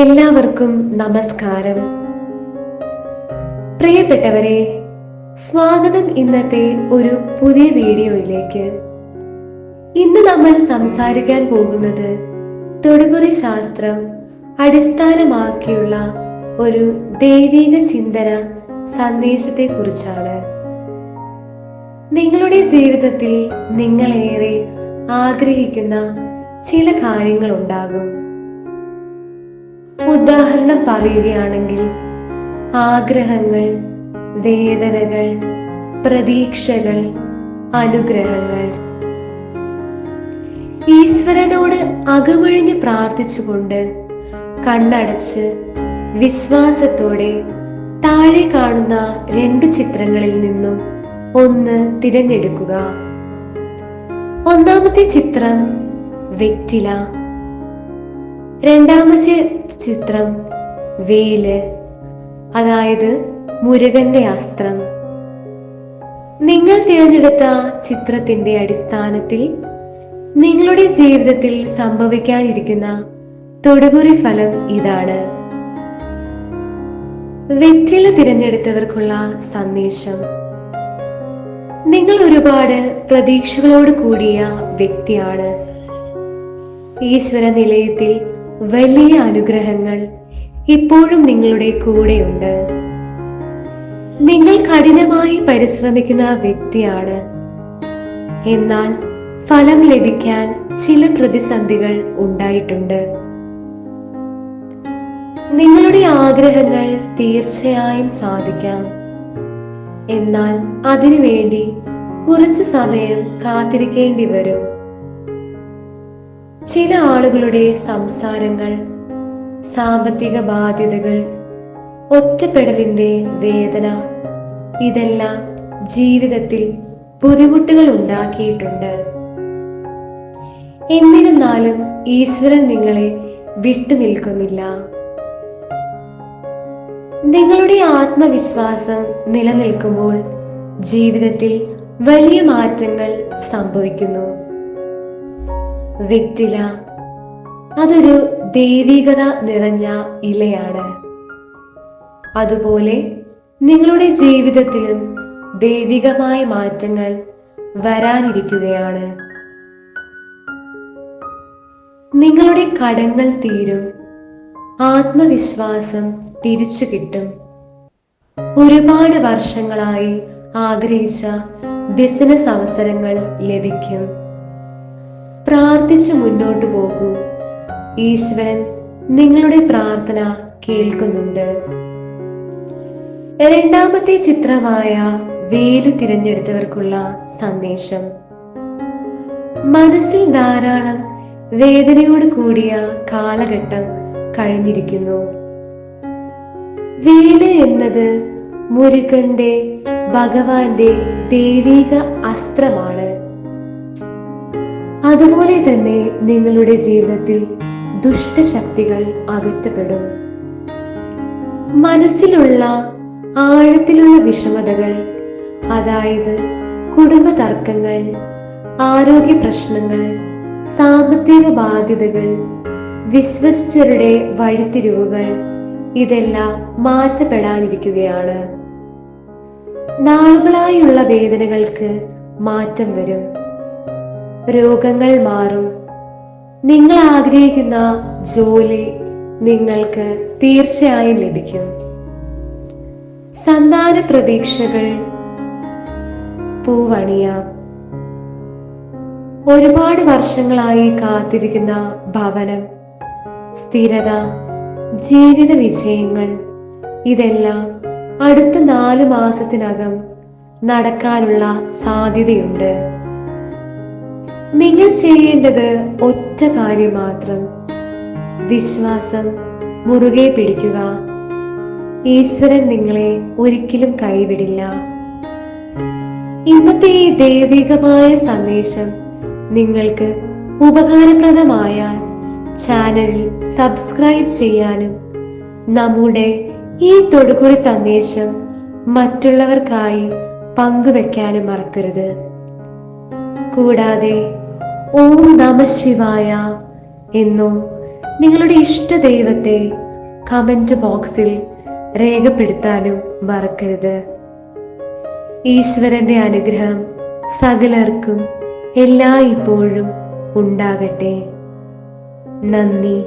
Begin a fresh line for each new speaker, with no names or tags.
എല്ലാവർക്കും നമസ്കാരം. പ്രിയപ്പെട്ടവരെ സ്വാഗതം ഇന്നത്തെ ഒരു പുതിയ വീഡിയോയിലേക്ക്. ഇന്ന് നമ്മൾ സംസാരിക്കാൻ പോകുന്നത് തൊടുകുറി ശാസ്ത്രം അടിസ്ഥാനമാക്കിയുള്ള ഒരു ദൈവിക ചിന്തന സന്ദേശത്തെ കുറിച്ചാണ് നിങ്ങളുടെ ജീവിതത്തിൽ നിങ്ങളേറെ ആഗ്രഹിക്കുന്ന ചില കാര്യങ്ങൾ ഉണ്ടാകും ഉദാഹരണം പറയുകയാണെങ്കിൽ ആഗ്രഹങ്ങൾ വേദനകൾ പ്രതീക്ഷകൾ അനുഗ്രഹങ്ങൾ. ഈശ്വരനോട് അകമഴിഞ്ഞ് പ്രാർത്ഥിച്ചുകൊണ്ട് കണ്ണടച്ച് വിശ്വാസത്തോടെ താഴെ കാണുന്ന രണ്ട് ചിത്രങ്ങളിൽ നിന്നും ഒന്ന് തിരഞ്ഞെടുക്കുക. ഒന്നാമത്തെ ചിത്രം വെറ്റില. രണ്ടാമത്തെ ചിത്രം വേൽ അതായത് മുരുകന്റെ അസ്ത്രം. നിങ്ങൾ തിരഞ്ഞെടുത്ത ചിത്രത്തിന്റെ അടിസ്ഥാനത്തിൽ നിങ്ങളുടെ ജീവിതത്തിൽ സംഭവിക്കാനിരിക്കുന്ന തൊടുകുറി ഫലം ഇതാണ്. വെറ്റില തിരഞ്ഞെടുത്തവർക്കുള്ള സന്ദേശം. നിങ്ങൾ ഒരുപാട് പ്രതീക്ഷകളോട് കൂടിയ വ്യക്തിയാണ്. ഈശ്വര നിലയത്തിൽ വലിയ അനുഗ്രഹങ്ങൾ ഇപ്പോഴും നിങ്ങളുടെ കൂടെയുണ്ട്. നിങ്ങൾ കഠിനമായി പരിശ്രമിക്കുന്ന വ്യക്തിയാണ്. എന്നാൽ ഫലം ലഭിക്കാൻ ചില പ്രതിസന്ധികൾ ഉണ്ടായിട്ടുണ്ട്. നിങ്ങളുടെ ആഗ്രഹങ്ങൾ തീർച്ചയായും സാധിക്കാം. എന്നാൽ അതിനുവേണ്ടി കുറച്ച് സമയം കാത്തിരിക്കേണ്ടി വരും. ചില ആളുകളുടെ സംസാരങ്ങൾ സാമ്പത്തിക ബാധ്യതകൾ ഒറ്റപ്പെടലിന്റെ വേദന ഇതെല്ലാം ജീവിതത്തിൽ ബുദ്ധിമുട്ടുകൾ ഉണ്ടാക്കിയിട്ടുണ്ട്. എന്നിരുന്നാലും ഈശ്വരൻ നിങ്ങളെ വിട്ടുനിൽക്കുന്നില്ല നിങ്ങളുടെ ആത്മവിശ്വാസം നിലനിൽക്കുമ്പോൾ ജീവിതത്തിൽ വലിയ മാറ്റങ്ങൾ സംഭവിക്കുന്നു. വെറ്റില അതൊരു ദൈവികത നിറഞ്ഞ ഇലയാണ്. അതുപോലെ നിങ്ങളുടെ ജീവിതത്തിലും ദൈവികമായ മാറ്റങ്ങൾ വരാനിരിക്കുകയാണ്. നിങ്ങളുടെ കടങ്ങൾ തീരും. ആത്മവിശ്വാസം തിരിച്ചു കിട്ടും. ഒരുപാട് വർഷങ്ങളായി ആഗ്രഹിച്ച ബിസിനസ് അവസരങ്ങൾ ലഭിക്കും. പ്രാർത്ഥിച്ചു മുന്നോട്ടു പോകൂ. ഈശ്വരൻ നിങ്ങളുടെ പ്രാർത്ഥന കേൾക്കുന്നുണ്ട്. രണ്ടാമത്തെ ചിത്രമായ വേൽ തിരഞ്ഞെടുത്തവർക്കുള്ള സന്ദേശം. മനസ്സിൽ ധാരാളം വേദനയോട് കൂടിയ കാലഘട്ടം കഴിഞ്ഞിരിക്കുന്നു. വേൽ എന്നത് മുരുകന്റെ ഭഗവാന്റെ ദൈവിക അസ്ത്രമാണ്. അതുപോലെ തന്നെ നിങ്ങളുടെ ജീവിതത്തിൽ ദുഷ്ടശക്തികൾ അകറ്റപ്പെടും. മനസ്സിലുള്ള ആഴത്തിലുള്ള വിഷമതകൾ അതായത് കുടുംബ തർക്കങ്ങൾ ആരോഗ്യ പ്രശ്നങ്ങൾ സാമ്പത്തിക ബാധ്യതകൾ വിശ്വസിച്ചവരുടെ വഴിത്തിരിവുകൾ ഇതെല്ലാം മാറ്റപ്പെടാനിരിക്കുകയാണ്. നാളുകളായുള്ള വേദനകൾക്ക് മാറ്റം വരും. രോഗങ്ങൾ മാറും. നിങ്ങൾ ആഗ്രഹിക്കുന്ന ജോലി നിങ്ങൾക്ക് തീർച്ചയായും ലഭിക്കും. സന്താന പ്രതീക്ഷകൾ. പൂവണിയാം. ഒരുപാട് വർഷങ്ങളായി കാത്തിരിക്കുന്ന ഭവനം. സ്ഥിരത ജീവിത വിജയങ്ങൾ. ഇതെല്ലാം അടുത്ത നാല് മാസത്തിനകം നടക്കാനുള്ള സാധ്യതയുണ്ട്. നിങ്ങൾ ചെയ്യേണ്ടത് ഒറ്റ കാര്യം മാത്രം. വിശ്വാസം മുറുകെ പിടിക്കുക. ഈശ്വരൻ നിങ്ങളെ ഒരിക്കലും കൈവിടില്ല. ഇന്നത്തെ ഈ ദൈവികമായ സന്ദേശം നിങ്ങൾക്ക് ഉപകാരപ്രദമായാൽ ചാനലിൽ സബ്സ്ക്രൈബ് ചെയ്യാനും നമ്മുടെ ഈ തൊടുകുറി സന്ദേശം മറ്റുള്ളവർക്കായി പങ്കുവെക്കാനും മറക്കരുത്. കൂടാതെ ഓം നമ ശിവായ എന്നോ നിങ്ങളുടെ ഇഷ്ട ദൈവത്തെ കമന്റ് ബോക്സിൽ രേഖപ്പെടുത്താനും മറക്കരുത്. ഈശ്വരന്റെ അനുഗ്രഹം സകലർക്കും എല്ലാ ഇപ്പോഴും ഉണ്ടാകട്ടെ. നന്ദി.